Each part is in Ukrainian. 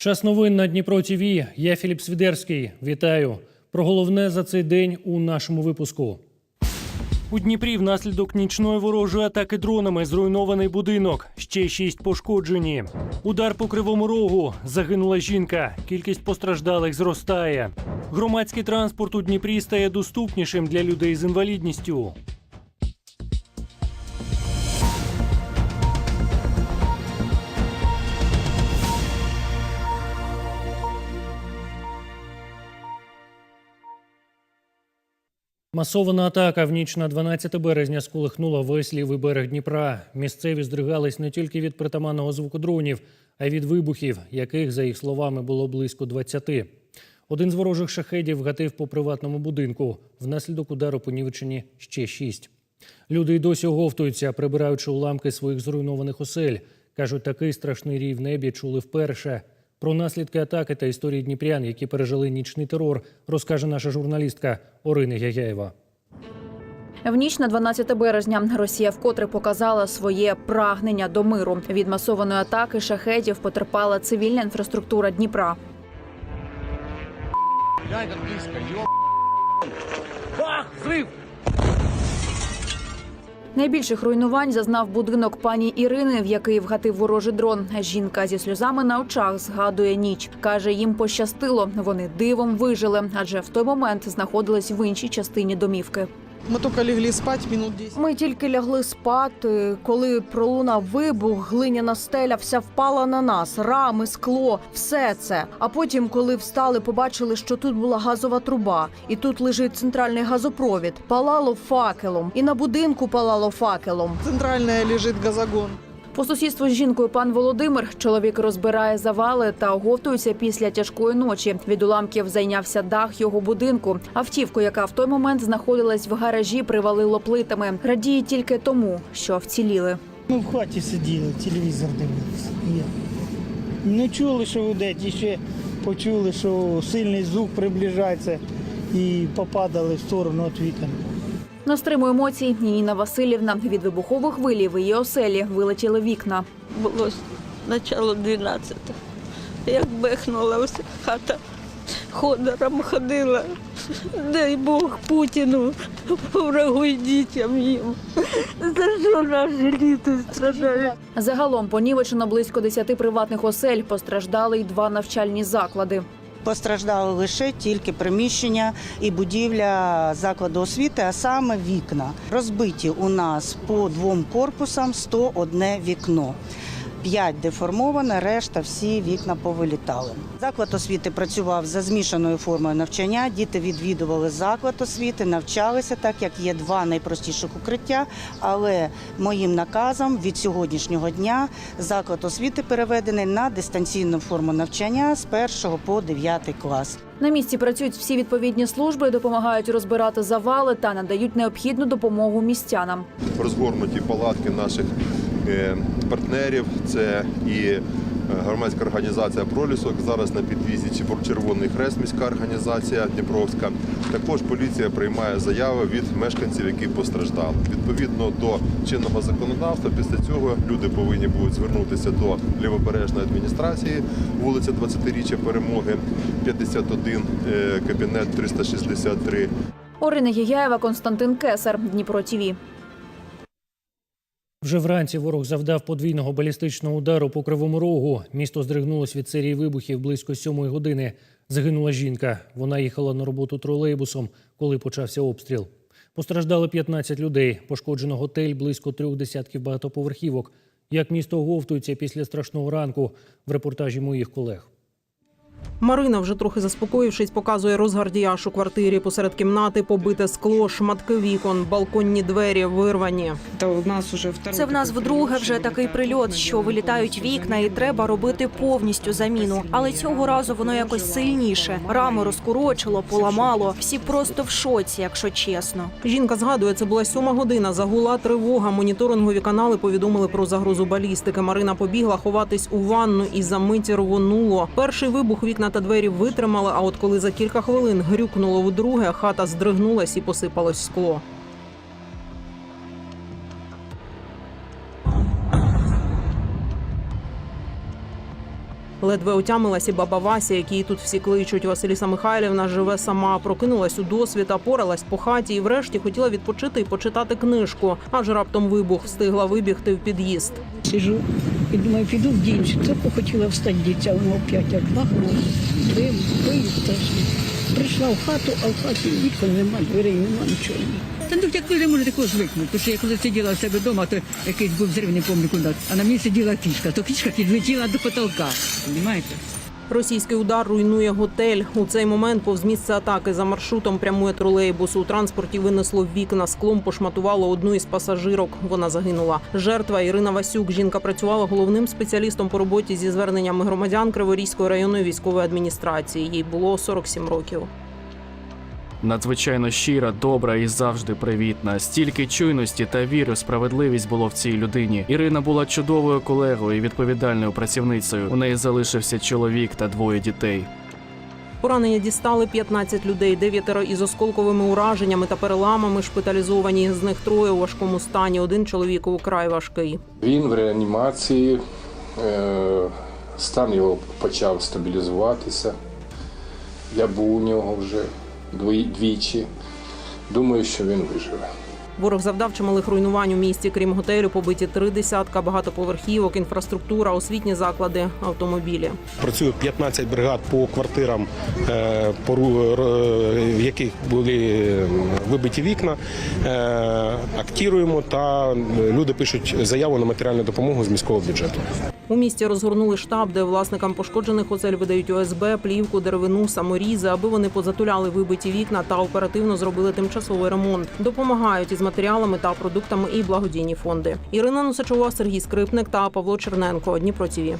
Час новин на Дніпро ТВ. Я Філіп Свідерський. Вітаю. Про головне за цей день у нашому випуску. У Дніпрі внаслідок нічної ворожої атаки дронами зруйнований будинок. Ще шість пошкоджені. Удар по кривому рогу. Загинула жінка. Кількість постраждалих зростає. Громадський транспорт у Дніпрі стає доступнішим для людей з інвалідністю. Масована атака в ніч на 12 березня сколихнула весь лівий берег Дніпра. Місцеві здригались не тільки від притаманного звуку дронів, а й від вибухів, яких, за їх словами, було близько 20. Один з ворожих шахедів гатив по приватному будинку. Внаслідок удару понівечені ще шість. Люди й досі оговтуються, прибираючи уламки своїх зруйнованих осель. Кажуть, такий страшний рій в небі чули вперше. Про наслідки атаки та історії дніпрян, які пережили нічний терор, розкаже наша журналістка Орина Яяєва. В ніч на 12 березня Росія вкотре показала своє прагнення до миру. Від масованої атаки шахетів потерпала цивільна інфраструктура Дніпра. Глянь, Найбільших руйнувань зазнав будинок пані Ірини, в який вгатив ворожий дрон. Жінка зі сльозами на очах згадує ніч. каже, їм пощастило. Вони дивом вижили, адже в той момент знаходились в іншій частині домівки. Мы тільки лягли спать минут 10. Ми тільки лягли спати, коли пролунав вибух, глиняна стеля вся впала на нас, рами, скло, все це. А потім, коли встали, побачили, що тут була газова труба, і тут лежить центральний газопровід. Палало факелом, і на будинку палало факелом. Центральне лежить газогон. По сусідству з жінкою пан Володимир чоловік розбирає завали та оговтується після тяжкої ночі. Від уламків зайнявся дах його будинку. Автівку, яка в той момент знаходилась в гаражі, привалило плитами. Радіє тільки тому, що вціліли. Ми в хаті сиділи, телевізор дивилися. Не чули, що гудить, і ще почули, що сильний звук приближається і попадали в сторону від вікон. На стриму емоцій Ніна Васильівна від вибухових хвилі в її оселі вилетіли вікна. було начало 12. Як бехнула вся хата, ходором ходила. Дай Бог Путіну, врагу й дітям їм. За що наші діти страдають? Загалом понівечено близько 10 приватних осель. Постраждали й два навчальні заклади. Постраждали лише тільки приміщення і будівля закладу освіти, а саме вікна. Розбиті у нас по двом корпусам 101 вікно. П'ять деформоване, решта всі вікна повилітали. Заклад освіти працював за змішаною формою навчання. Діти відвідували заклад освіти, навчалися так, як є два найпростіших укриття. Але моїм наказом від сьогоднішнього дня заклад освіти переведений на дистанційну форму навчання з 1 по 9 клас. На місці працюють всі відповідні служби, допомагають розбирати завали та надають необхідну допомогу містянам. розгорнуті палатки наших партнерів. Це і е, громадська організація Пролісок. Зараз на підвізі Чер- Червоний Хрест, міська організація Дніпровська. Також поліція приймає заяви від мешканців, які постраждали. Відповідно до чинного законодавства, після цього люди повинні будуть звернутися до лівобережної адміністрації, вулиця 20-річчя перемоги, 51, е, кабінет 363. Орина Єяєва, Константин Кесар, Дніпро ТІВІ. Вже вранці ворог завдав подвійного балістичного удару по кривому рогу. Місто здригнулось від серії вибухів близько сьомої години. Загинула жінка. Вона їхала на роботу тролейбусом, коли почався обстріл. Постраждали 15 людей. Пошкоджено готель близько трьох десятків багатоповерхівок. Як місто оговтується після страшного ранку в репортажі моїх колег. Марина, вже трохи заспокоївшись, показує розгардіяш у квартирі посеред кімнати, побите скло, шматки вікон, балконні двері вирвані. Це в нас вдруге вже такий прильот, що вилітають вікна, і треба робити повністю заміну. Але цього разу воно якось сильніше. Рами розкурочило, поламало. Всі просто в шоці, якщо чесно. Жінка згадує, це була сьома година. Загула тривога. Моніторингові канали повідомили про загрозу балістики. Марина побігла ховатись у ванну і за миті рвонуло. Перший вибух вікна та двері витримали. А от коли за кілька хвилин грюкнуло вдруге, хата здригнулась і посипалось скло. Ледве отямилась і баба Вася, який тут всі кличуть. Василіса Михайлівна живе сама, прокинулась у досвіта, поралась по хаті і врешті хотіла відпочити і почитати книжку. Аж раптом вибух встигла вибігти в під'їзд. Сижу і думаю, піду в дінчик. Тільки хотіла встати дітя, воно опять як бахнуло. Дим, страшно. Прийшла в хату, а в хаті вікон нема, дверей нема, нічого. Та ну як не можете такого звикнути? Тому що я коли сиділа в себе вдома, то якийсь був зрив, не пам'ятаю куди. А на мені сиділа кішка, то кішка підлетіла до потолка. Понімаєте? Російський удар руйнує готель. У цей момент повз місце атаки за маршрутом прямує тролейбус. У транспорті винесло вікна, склом пошматувало одну із пасажирок. Вона загинула. Жертва Ірина Васюк. Жінка працювала головним спеціалістом по роботі зі зверненнями громадян Криворізької районної військової адміністрації. Їй було 47 років. Надзвичайно щира, добра і завжди привітна. Стільки чуйності та віри справедливість було в цій людині. Ірина була чудовою колегою і відповідальною працівницею. У неї залишився чоловік та двоє дітей. Поранення дістали 15 людей, дев'ятеро із осколковими ураженнями та переламами шпиталізовані. З них троє у важкому стані. Один чоловік украй важкий. Він в реанімації, е, стан його почав стабілізуватися. Я був у нього вже двічі. Думаю, що він виживе. Ворог завдав чималих руйнувань у місті. Крім готелю, побиті три десятка багатоповерхівок, інфраструктура, освітні заклади, автомобілі. Працює 15 бригад по квартирам, е, пору- в яких були вибиті вікна. Е, Актіруємо та люди пишуть заяву на матеріальну допомогу з міського бюджету. У місті розгорнули штаб, де власникам пошкоджених осель видають ОСБ, плівку, деревину, саморізи, аби вони позатуляли вибиті вікна та оперативно зробили тимчасовий ремонт. Допомагають із матеріалами та продуктами і благодійні фонди. Ірина Носачова, Сергій Скрипник та Павло Черненко. Дніпро ТІВІ.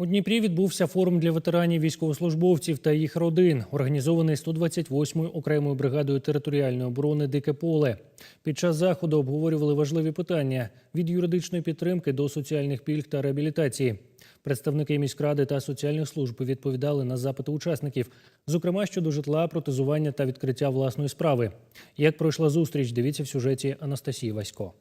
У Дніпрі відбувся форум для ветеранів військовослужбовців та їх родин, організований 128-ю окремою бригадою територіальної оборони Дике поле. Під час заходу обговорювали важливі питання від юридичної підтримки до соціальних пільг та реабілітації. Представники міськради та соціальних служб відповідали на запити учасників, зокрема щодо житла, протезування та відкриття власної справи. Як пройшла зустріч, дивіться в сюжеті Анастасії Васько.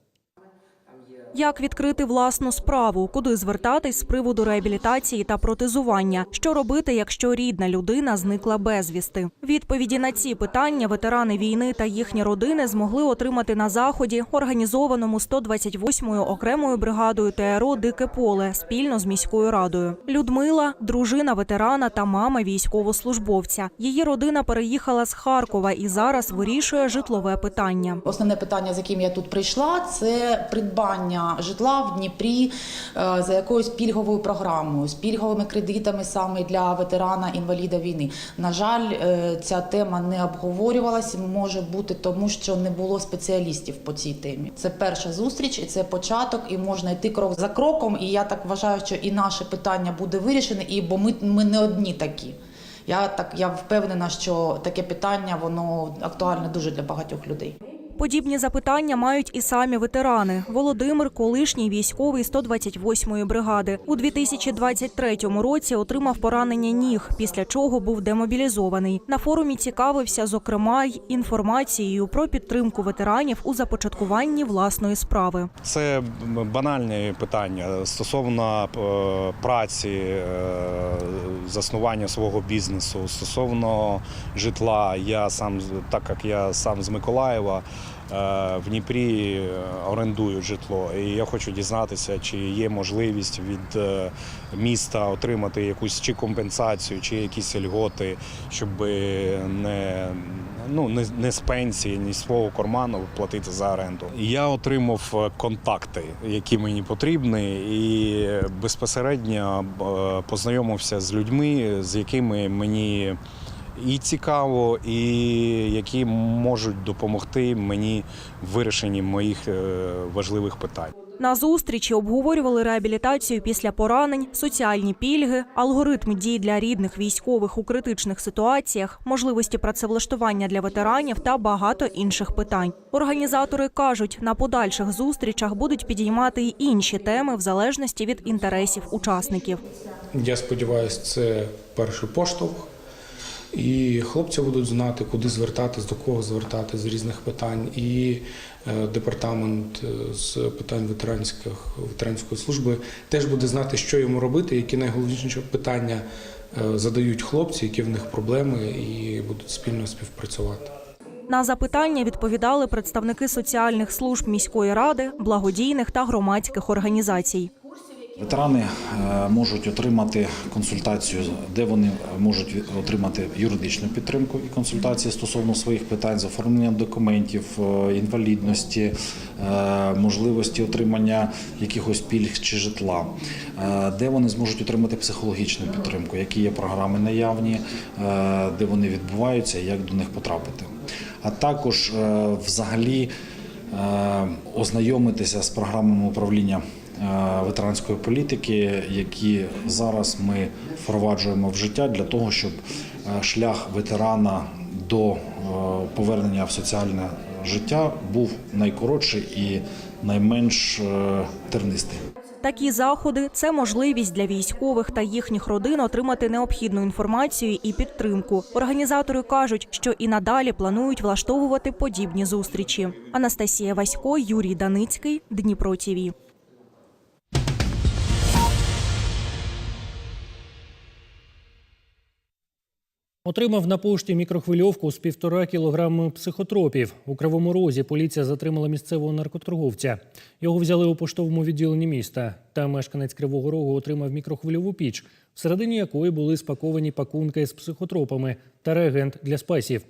Як відкрити власну справу, куди звертатись з приводу реабілітації та протезування, що робити, якщо рідна людина зникла безвісти? Відповіді на ці питання ветерани війни та їхні родини змогли отримати на заході, організованому 128-ю окремою бригадою ТРО Дике поле спільно з міською радою. Людмила дружина ветерана та мама військовослужбовця. Її родина переїхала з Харкова і зараз вирішує житлове питання. Основне питання, з яким я тут прийшла, це придбання житла в Дніпрі е, за якоюсь пільговою програмою, з пільговими кредитами саме для ветерана інваліда війни. На жаль, е, ця тема не обговорювалася. Може бути тому, що не було спеціалістів по цій темі. Це перша зустріч, і це початок, і можна йти крок за кроком. І я так вважаю, що і наше питання буде вирішене, і бо ми, ми не одні такі. Я так я впевнена, що таке питання воно актуальне дуже для багатьох людей. Подібні запитання мають і самі ветерани. Володимир, колишній військовий 128-ї бригади, у 2023 році отримав поранення ніг, після чого був демобілізований. На форумі цікавився, зокрема, й інформацією про підтримку ветеранів у започаткуванні власної справи. Це банальні питання стосовно е, праці, е, заснування свого бізнесу, стосовно житла. Я сам, так як я сам з Миколаєва, в Дніпрі орендую житло. І я хочу дізнатися, чи є можливість від е, міста отримати якусь чи компенсацію, чи якісь льготи, щоб не, ну, не, не з пенсії, ні з свого карману платити за оренду. Я отримав е, контакти, які мені потрібні, і безпосередньо е, познайомився з людьми, з якими мені і цікаво, і які можуть допомогти мені в вирішенні моїх е, важливих питань. На зустрічі обговорювали реабілітацію після поранень, соціальні пільги, алгоритм дій для рідних військових у критичних ситуаціях, можливості працевлаштування для ветеранів та багато інших питань. Організатори кажуть, на подальших зустрічах будуть підіймати й інші теми в залежності від інтересів учасників. Я сподіваюся, це перший поштовх. І хлопці будуть знати, куди звертатись, до кого звертатись з різних питань. І е, департамент е, з питань ветеранських ветеранської служби теж буде знати, що йому робити, які найголовніші питання е, задають хлопці, які в них проблеми, і будуть спільно співпрацювати. На запитання відповідали представники соціальних служб міської ради, благодійних та громадських організацій. Ветерани е, можуть отримати консультацію, де вони можуть отримати юридичну підтримку і консультації стосовно своїх питань з оформленням документів, е, інвалідності, е, можливості отримання якихось пільг чи житла, де вони зможуть отримати психологічну підтримку, які є програми наявні, де вони відбуваються і як до них потрапити. А також взагалі ознайомитися з програмами управління ветеранської політики, які зараз ми впроваджуємо в життя для того, щоб е, шлях ветерана до е, повернення в соціальне життя був найкоротший і найменш е, тернистий. Такі заходи це можливість для військових та їхніх родин отримати необхідну інформацію і підтримку. Організатори кажуть, що і надалі планують влаштовувати подібні зустрічі. Анастасія Васько, Юрій Даницький, Дніпро ТІВІ. Отримав на пошті мікрохвильовку з півтора кілограми психотропів. У Кривому Розі поліція затримала місцевого наркоторговця. Його взяли у поштовому відділенні міста. Там мешканець Кривого Рогу отримав мікрохвильову піч, всередині якої були спаковані пакунки з психотропами та реагент для спасів.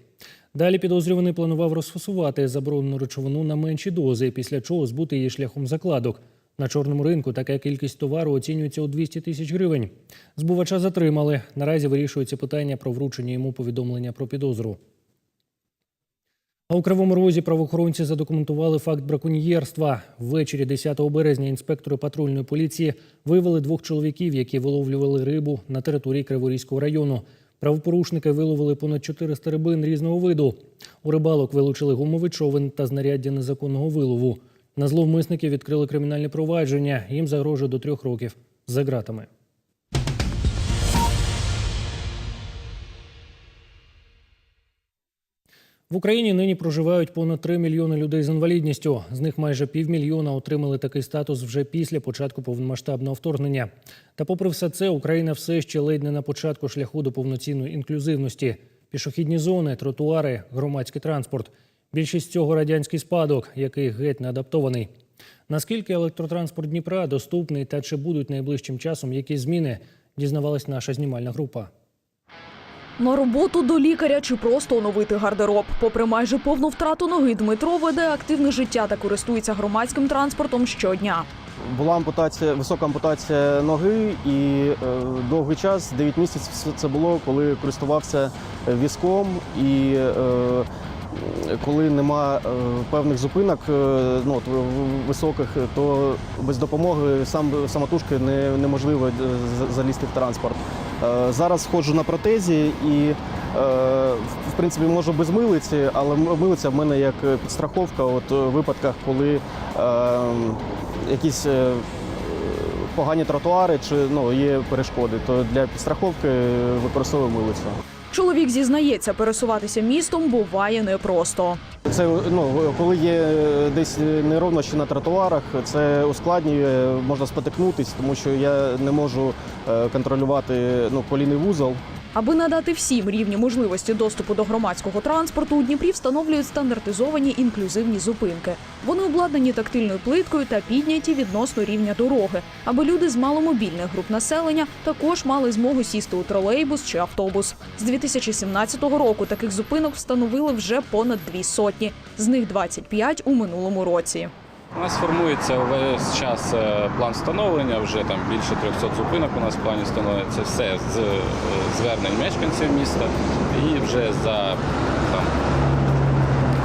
Далі підозрюваний планував розфасувати заборонену речовину на менші дози, після чого збути її шляхом закладок. На чорному ринку така кількість товару оцінюється у 200 тисяч гривень. Збувача затримали. Наразі вирішується питання про вручення йому повідомлення про підозру. А у Кривому Розі правоохоронці задокументували факт браконьєрства. Ввечері 10 березня інспектори патрульної поліції виявили двох чоловіків, які виловлювали рибу на території Криворізького району. Правопорушники виловили понад 400 рибин різного виду. У рибалок вилучили гумовий човен та знаряддя незаконного вилову. На зловмисників відкрили кримінальне провадження. Їм загрожує до трьох років за ґратами. В Україні нині проживають понад 3 мільйони людей з інвалідністю. З них майже півмільйона отримали такий статус вже після початку повномасштабного вторгнення. Та, попри все це, Україна все ще ледь не на початку шляху до повноцінної інклюзивності. Пішохідні зони, тротуари, громадський транспорт. Більшість цього радянський спадок, який геть не адаптований. Наскільки електротранспорт Дніпра доступний та чи будуть найближчим часом якісь зміни, дізнавалась наша знімальна група. На роботу до лікаря чи просто оновити гардероб. Попри майже повну втрату ноги, Дмитро веде активне життя та користується громадським транспортом щодня. Була ампутація, висока ампутація ноги, і е, довгий час, 9 місяців це було, коли користувався візком. І е, коли нема е, певних зупинок е, ну, високих, то без допомоги сам самотужки не, неможливо е, залізти в транспорт. Зараз ходжу на протезі і в принципі можу без милиці, але милиця в мене як підстраховка от, у випадках, коли е, якісь погані тротуари чи ну, є перешкоди, то для підстраховки використовую милицю. Чоловік зізнається, пересуватися містом буває непросто. Це ну, коли є десь неровнощі на тротуарах, це ускладнює, можна спотикнутись, тому що я не можу е, контролювати ну, колійний вузол. Аби надати всім рівні можливості доступу до громадського транспорту, у Дніпрі встановлюють стандартизовані інклюзивні зупинки. Вони обладнані тактильною плиткою та підняті відносно рівня дороги, аби люди з маломобільних груп населення також мали змогу сісти у тролейбус чи автобус. З 2017 року таких зупинок встановили вже понад дві сотні, з них 25 у минулому році. У нас формується весь час е, план встановлення, вже там більше 300 зупинок у нас в плані встановлення. Все з е, звернень мешканців міста і вже за там,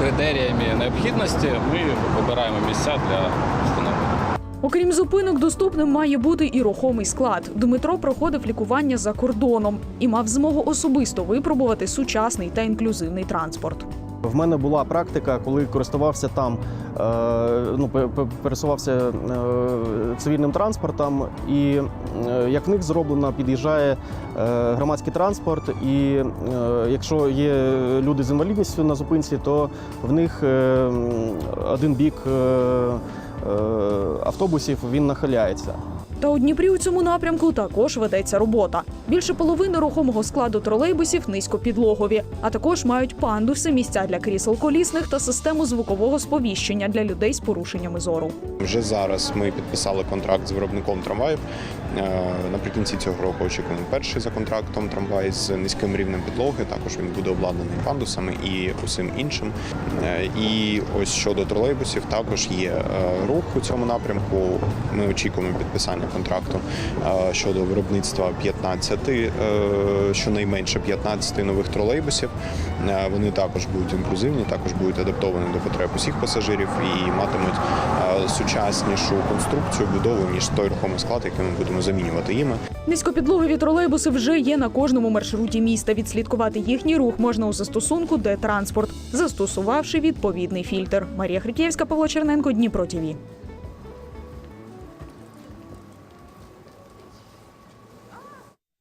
критеріями необхідності ми вибираємо місця для встановлення. Окрім зупинок, доступним має бути і рухомий склад. Дмитро проходив лікування за кордоном і мав змогу особисто випробувати сучасний та інклюзивний транспорт. В мене була практика, коли користувався там, е, ну, пе- пе- пересувався е, цивільним транспортом, і е, як в них зроблено, під'їжджає громадський транспорт, і якщо є люди з інвалідністю на зупинці, то в них один бік автобусів він нахиляється. Та у Дніпрі у цьому напрямку також ведеться робота. Більше половини рухомого складу тролейбусів низькопідлогові, а також мають пандуси, місця для крісел колісних та систему звукового сповіщення для людей з порушеннями зору. Вже зараз ми підписали контракт з виробником трамваїв. Е, Наприкінці цього року очікуємо перший за контрактом трамвай з низьким рівнем підлоги. Також він буде обладнаний пандусами і усім іншим. Е, І ось щодо тролейбусів, також є е, рух у цьому напрямку. Ми очікуємо підписання контракту е, щодо виробництва 15, е, щонайменше 15 нових тролейбусів. Е, Вони також будуть інклюзивні, також будуть адаптовані до потреб усіх пасажирів і матимуть сучаснішу конструкцію будову ніж той рухомий склад, який ми будемо замінювати їми. Низькопідлогові тролейбуси вже є на кожному маршруті міста. Відслідкувати їхній рух можна у застосунку де транспорт, застосувавши відповідний фільтр. Марія Хрикєвська, Павло Черненко, Дніпро ТІВІ.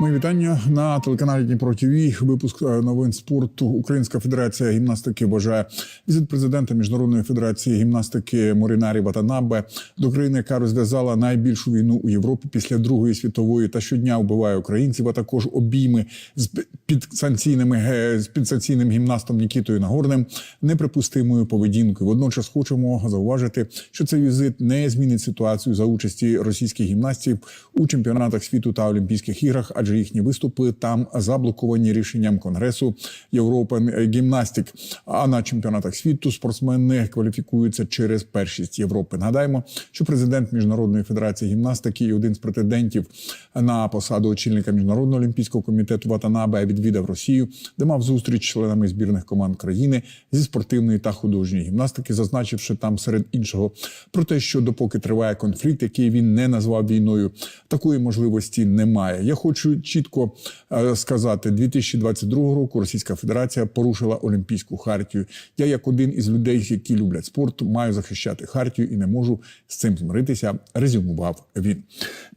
Мої вітання на телеканалі Дніпро ТВ. Випуск е, новин спорту. Українська федерація гімнастики вважає візит президента міжнародної федерації гімнастики Морінарі Ватанабе до країни, яка розв'язала найбільшу війну у Європі після Другої світової та щодня вбиває українців, а також обійми з підсанкційними з підсанкційним гімнастом Нікітою Нагорним неприпустимою поведінкою. Водночас хочемо зауважити, що цей візит не змінить ситуацію за участі російських гімнастів у чемпіонатах світу та Олімпійських іграх, адже їхні виступи там заблоковані рішенням Конгресу European Gymnastic. А на чемпіонатах світу спортсмени кваліфікуються через першість Європи. Нагадаємо, що президент міжнародної федерації гімнастики і один з претендентів на посаду очільника міжнародного олімпійського комітету Ватанабе відвідав Росію, де мав зустріч з членами збірних команд країни зі спортивної та художньої гімнастики, зазначивши там серед іншого про те, що допоки триває конфлікт, який він не назвав війною, такої можливості немає. Я хочу чітко е, сказати, 2022 року Російська Федерація порушила Олімпійську хартію. Я, як один із людей, які люблять спорт, маю захищати хартію і не можу з цим змиритися. Резюмував він.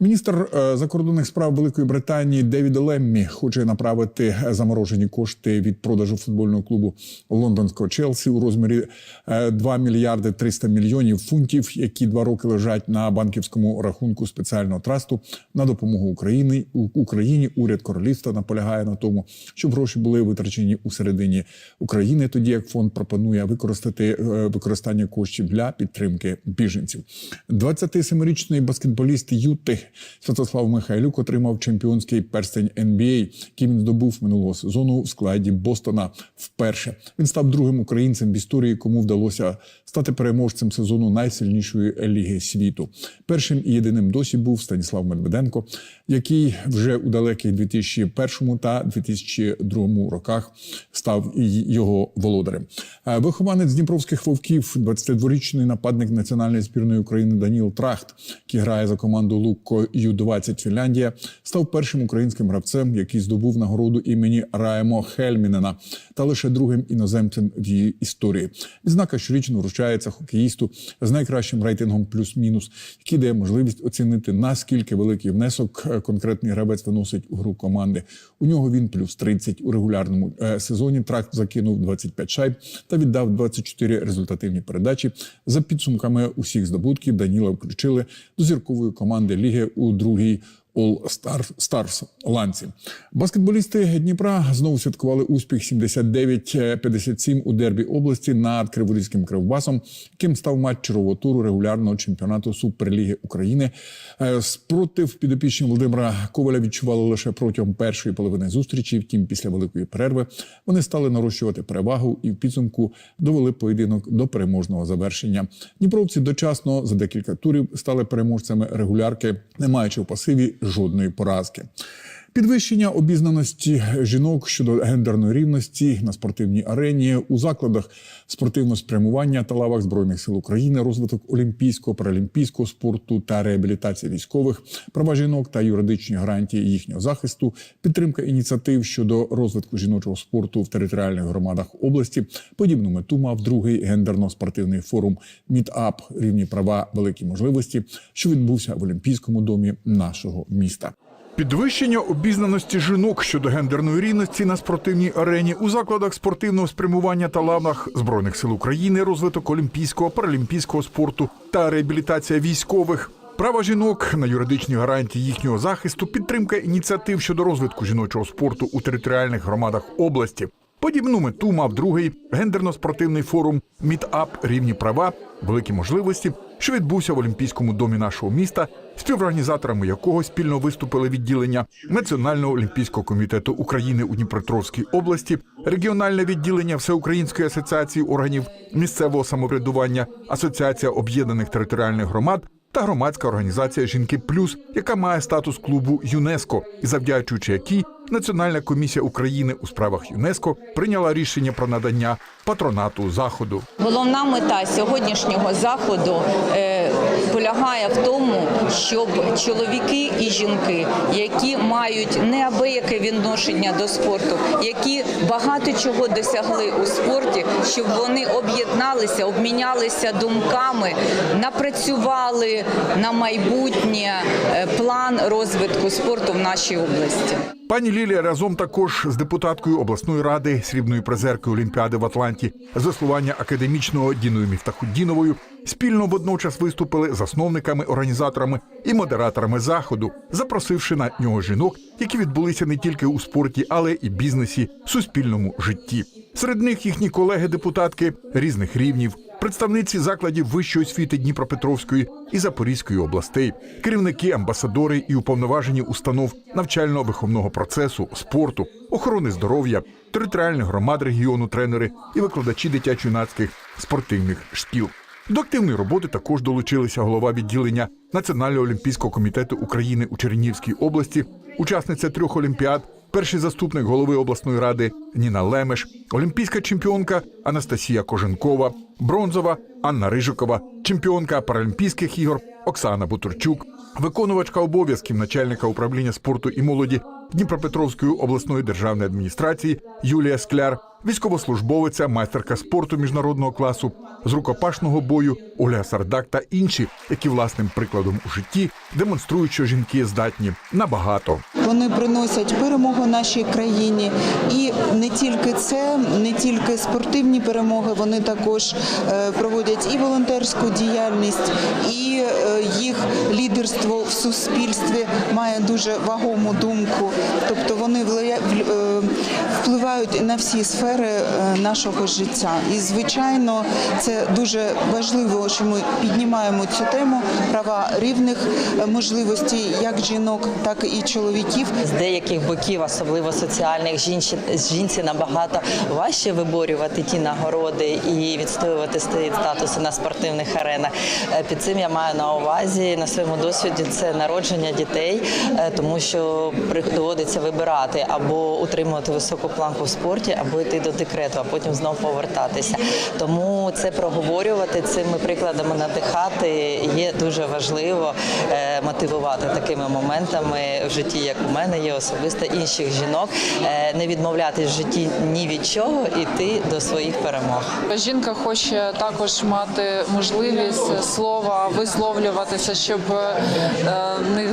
Міністр е, закордонних справ Великої Британії Девід Леммі хоче направити заморожені кошти від продажу футбольного клубу лондонського Челсі у розмірі е, 2 мільярди 300 мільйонів фунтів, які два роки лежать на банківському рахунку спеціального трасту на допомогу Україні. У Україні уряд королівства наполягає на тому, щоб гроші були витрачені у середині України, тоді як фонд пропонує використати е, використання коштів для підтримки біженців. 27-річний баскетболіст Юти Святослав Михайлюк отримав чемпіонський перстень NBA, який він здобув минулого сезону в складі Бостона. Вперше він став другим українцем в історії, кому вдалося стати переможцем сезону найсильнішої ліги світу. Першим і єдиним досі був Станіслав Медведенко, який вже у далеких 2001 та 2002 роках став його володарем. Е, Вихованець дніпровських вовків, 22-річний нападник національної збірної України Даніл Трахт, який грає за команду Лукко Ю-20 Фінляндія, став першим українським гравцем, який здобув нагороду імені Раємо Хельмінена, та лише другим іноземцем в її історії. Відзнака щорічно вручається хокеїсту з найкращим рейтингом плюс-мінус, який дає можливість оцінити наскільки великий внесок е, конкретний гравець виносить вносить у гру команди. У нього він плюс 30. У регулярному е, сезоні тракт закинув 25 шайб та віддав 24 результативні передачі. За підсумками усіх здобутків Даніла включили до зіркової команди ліги у другій All Star Stars ланці. Баскетболісти Дніпра знову святкували успіх 79-57 у дербі області над Криворізьким кривбасом, яким став матч чергового туру регулярного чемпіонату Суперліги України. Е, Спротив підопічні Володимира Коваля відчували лише протягом першої половини зустрічі. Втім, після великої перерви вони стали нарощувати перевагу і в підсумку довели поєдинок до переможного завершення. Дніпровці дочасно за декілька турів стали переможцями регулярки, не маючи в пасиві жодної поразки. Підвищення обізнаності жінок щодо гендерної рівності на спортивній арені у закладах спортивного спрямування та лавах збройних сил України, розвиток олімпійського, паралімпійського спорту та реабілітація військових, права жінок та юридичні гарантії їхнього захисту, підтримка ініціатив щодо розвитку жіночого спорту в територіальних громадах області. Подібну мету мав другий гендерно-спортивний форум Мідап рівні права, великі можливості, що відбувся в Олімпійському домі нашого міста. Підвищення обізнаності жінок щодо гендерної рівності на спортивній арені у закладах спортивного спрямування та лавнах збройних сил України, розвиток олімпійського, паралімпійського спорту та реабілітація військових. Права жінок на юридичні гарантії їхнього захисту, підтримка ініціатив щодо розвитку жіночого спорту у територіальних громадах області. Подібну мету мав другий гендерно-спортивний форум Мідап рівні права, великі можливості, що відбувся в Олімпійському домі нашого міста, співорганізаторами якого спільно виступили відділення Національного олімпійського комітету України у Дніпропетровській області, регіональне відділення Всеукраїнської асоціації органів місцевого самоврядування, Асоціація об'єднаних територіальних громад та громадська організація Жінки Плюс, яка має статус клубу ЮНЕСКО, і завдячуючи якій Національна комісія України у справах ЮНЕСКО прийняла рішення про надання патронату заходу. Головна мета сьогоднішнього заходу е, полягає в тому, щоб чоловіки і жінки, які мають неабияке відношення до спорту, які багато чого досягли у спорті, щоб вони об'єдналися, обмінялися думками, напрацювали на майбутнє е, план розвитку спорту в нашій області. Пані Лілія разом також з депутаткою обласної ради, срібною призеркою Олімпіади в Атланті, заснування академічного Діною Міфтахуддіновою спільно водночас виступили засновниками, організаторами і модераторами заходу, запросивши на нього жінок, які відбулися не тільки у спорті, але і бізнесі, суспільному житті. Серед них їхні колеги-депутатки різних рівнів, представниці закладів вищої освіти Дніпропетровської і Запорізької областей, керівники, амбасадори і уповноважені установ навчально-виховного процесу, спорту, охорони здоров'я, територіальних громад регіону, тренери і викладачі дитячо-юнацьких спортивних шкіл. До активної роботи також долучилися голова відділення Національного олімпійського комітету України у Чернігівській області, учасниця трьох олімпіад, перший заступник голови обласної ради Ніна Лемеш, олімпійська чемпіонка Анастасія Коженкова, бронзова Анна Рижикова, чемпіонка Паралімпійських ігор Оксана Бутурчук, виконувачка обов'язків начальника управління спорту і молоді Дніпропетровської обласної державної адміністрації Юлія Скляр, військовослужбовиця, майстерка спорту міжнародного класу, з рукопашного бою Оля Сардак та інші, які власним прикладом у житті демонструють, що жінки здатні на багато. Вони приносять перемогу нашій країні, і не тільки це, не тільки спортивні перемоги. Вони також е, проводять і волонтерську діяльність, і е, їх лідерство в суспільстві має дуже вагому думку. Тобто вони е, впливають на всі сфери е, нашого життя. І звичайно, це дуже важливо, що ми піднімаємо цю тему права рівних е, можливостей як жінок, так і чоловіків. З деяких боків, особливо соціальних, жінці, жінці набагато важче виборювати ті нагороди і відстоювати статуси на спортивних аренах. Е, Під цим я маю на увазі на своєму досвіді це народження дітей, тому що при- доводиться вибирати або утримувати високу планку в спорті або йти до декрету, а потім знову повертатися. Тому це проговорювати цими прикладами надихати є дуже важливо е, мотивувати такими моментами в житті, як у мене є особисто інших жінок, е, не відмовлятись в житті ні від чого, іти до своїх перемог. Жінка хоче також мати можливість слова висловлюватися, щоб е,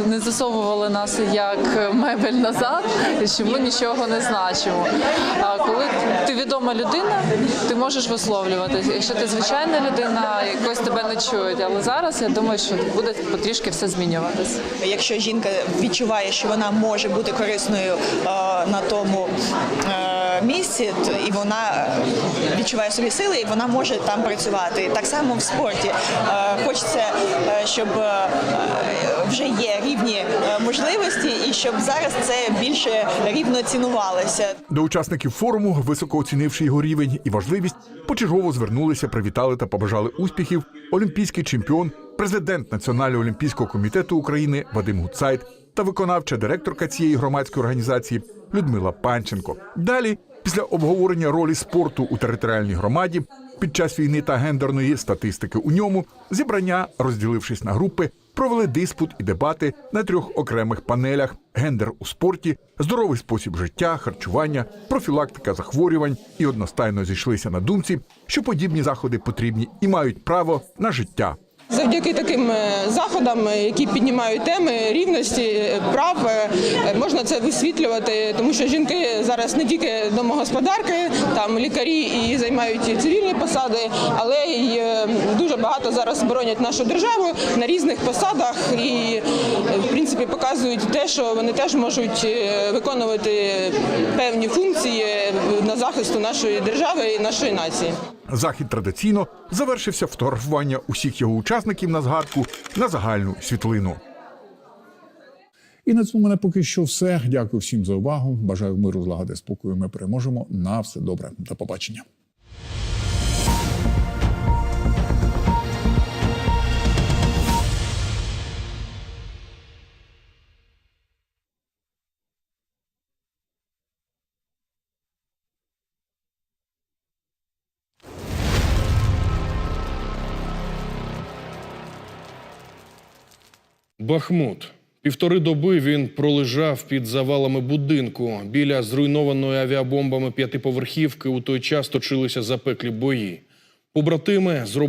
не, засовували нас як мебель назад, і що ми нічого не значимо. А коли ти відома людина, ти можеш висловлюватися. Якщо ти звичайна людина, якось тебе не чують. Але зараз я думаю, що буде потрішки все змінюватися. Якщо жінка відчуває, що вона може бути корисною е, на тому е, місці, і вона відчуває собі сили, і вона може там працювати. Так само в спорті. Е, Хочеться, щоб вже є рівні е, можливості, і щоб зараз це більше рівно цінувалося. До учасників форуму, високо оцінивши його рівень і важливість, почергово звернулися, привітали та побажали успіхів олімпійський чемпіон, президент Національного олімпійського комітету України Вадим Гуцайт та виконавча директорка цієї громадської організації Людмила Панченко. Далі, після обговорення ролі спорту у територіальній громаді під час війни та гендерної статистики у ньому, зібрання, розділившись на групи, провели диспут і дебати на трьох окремих панелях: гендер у спорті, здоровий спосіб життя, харчування, профілактика захворювань і одностайно зійшлися на думці, що подібні заходи потрібні і мають право на життя. Завдяки таким е, заходам, е, які піднімають теми рівності е, прав, можна це висвітлювати, тому що жінки зараз не тільки домогосподарки, там лікарі і займають цивільні посади, але й дуже багато зараз боронять нашу державу на різних посадах і в принципі показують те, що вони теж можуть виконувати певні функції на захисту нашої держави і нашої нації. Захід традиційно завершився фотографування усіх його учасників на згадку на загальну світлину. І на цьому мене поки що все. Дякую всім за увагу. Бажаю миру, злагоди, спокою. Ми переможемо. На все добре. До побачення. Бахмут. Півтори доби він пролежав під завалами будинку. Біля зруйнованої авіабомбами п'ятиповерхівки у той час точилися запеклі бої. Побратими зробили